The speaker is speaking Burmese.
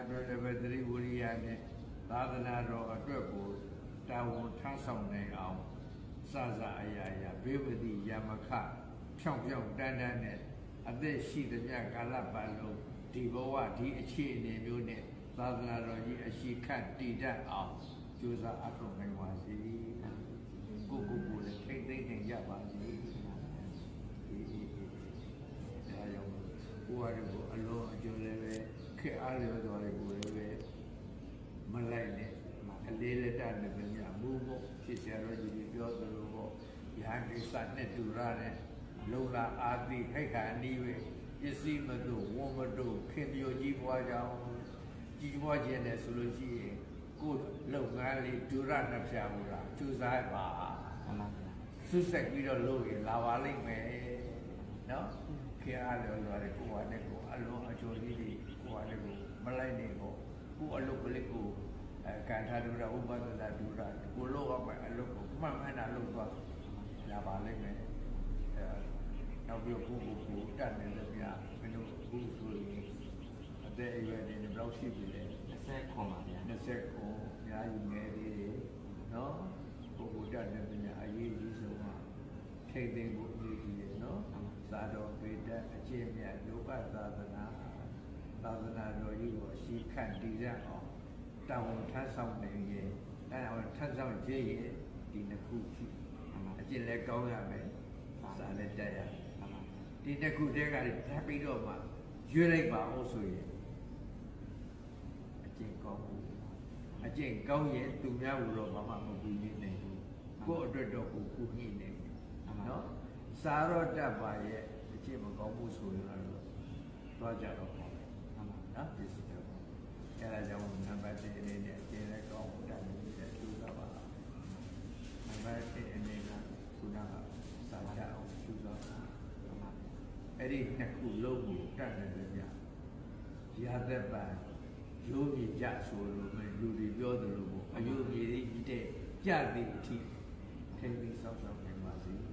အတွက်လည်းပဲသတိဝိရိယနဲ့သာသနာတော်အတွက်ကိုတာဝန်ထမ်းဆောင်နိုင်အောင်စစအရာရာဘေးပတိယမခဖြောင်းဖြောင်းတန်းတန်းနဲ့အသက်ရှိသမျှကာလပတ်လုံးဒီဘဝဒီအခြေအနေမျိုးနဲ့သာသနာတော်ကြီးအရှိခတ်တည်တတ်အောင်ကြိုးစားအထောက်နိုင်ပါစေကိုကိုကိုလည်းထိမ့်သိမ့်နိုင်ကြပါစေအေးအေးအေးဒါကြောင့်ဘုရားတို့အလုံးအကျိုးလည်းပဲ ခက်အားလျော်တော်လေးကိုလည်းပဲမလိုက်နဲ့အလေးလက်တနဲ့ပြညာမူဖို့ဖြစ်ကြတော့ဒီပြောသလိုပေါ့ညာကိစ္စနဲ့တူရတဲ့လုံလာအာတိဟိတ်ခာနီးဝေပစ္စည်းမတို့ဝမတို့ခင်ပြိုကြီးပွားကြောင်းကြီးပွားခြင်းနဲ့ဆိုလို့ရှိရင်ကိုယ်လုပ်ငန်းလေးဒုရနှစ်ဖြာဘူးလားကျူစားပါမှန်ပါဗျာဆွတ်ဆက်ပြီးတော့လုပ်ရင်လာပါလိမ့်မယ်နော် ခေအားလောလောရကိုဟာနဲ့ကိုအလုံးအချိုကြီးတွေကိုဟာနဲ့ကိုမလိုက်နေကိုကိုအလုပ်ကလေးကိုအဲကန်ထားဒုရဥပဒနာဒုရကိုလို့အောင်မယ်အလုပ်ကိုမှန်မှန်တာလုပ်သွားလာပါလိမ့်မယ်အဲနောက်ပြီးကိုကိုကိုတတ်နေလို့ပြမင်းတို့အခုဆိုရင်အသက်အရွယ်တွေဘယ်လောက်ရှိပြီလဲ20ခွန်ပါဗျာ20ကိုညာယူငယ်လေးတွေနော်ပုဂ္ဂိုလ်တတ်တဲ့ပညာအရေးကြီးဆုံးကထိတ်သိမ်းဖို့အရေးကြီးတယ်နော် သာတော်ပေတတ်အကျင့်မြတ်လောကသာသနာသာသနာတော်ကြီးကိုအရှိခန့်တည်ရအောင်တာဝန်ထမ်းဆောင်နိုင်ရင်အဲအောင်ထမ်းဆောင်ခြင်းရဲ့ဒီနှစ်ခုရှိအကျင့်လည်းကောင်းရမယ်စာလည်းတက်ရမယ်မှန်ပါဗျာဒီတစ်ခုတည်းကလည်းထပ်ပြီးတော့မှရွေးလိုက်ပါအောင်ဆိုရင်အကျင့်ကောင်းဘူးအကျင့်ကောင်းရင်သူများဘူးတော့ဘာမှမပူနေနိုင်ဘူးကိုယ့်အတွက်တော့ကိုယ်ကူညှိနေတယ်နော် စာရောတတ်ပါရဲ့အကျင့်မကောင်းဘူးဆိုရင်တော့သွားကြတော့ပေါ့မှန်ပါနော်ဒီစိတ်တော့အဲဒါကြောင့်နံပါတ်1အနေနဲ့အကျင့်လည်းကောင်းဖို့တတ်နေတဲ့သူကပါနံပါတ်1အနေနဲ့ခုနကစာကြအောင်သူကပါမှန်ပါအဲ့ဒီနှစ်ခုလုံးကိုတတ်တယ်ဗျာရာသက်ပံရိုးမြေကြဆိုလို့မယ်လူတွေပြောသလိုပေါ့အယုမြေကြီးတဲ့ကြသည်အထိထိပြီးဆောက်ရှောက်နေပါစေမ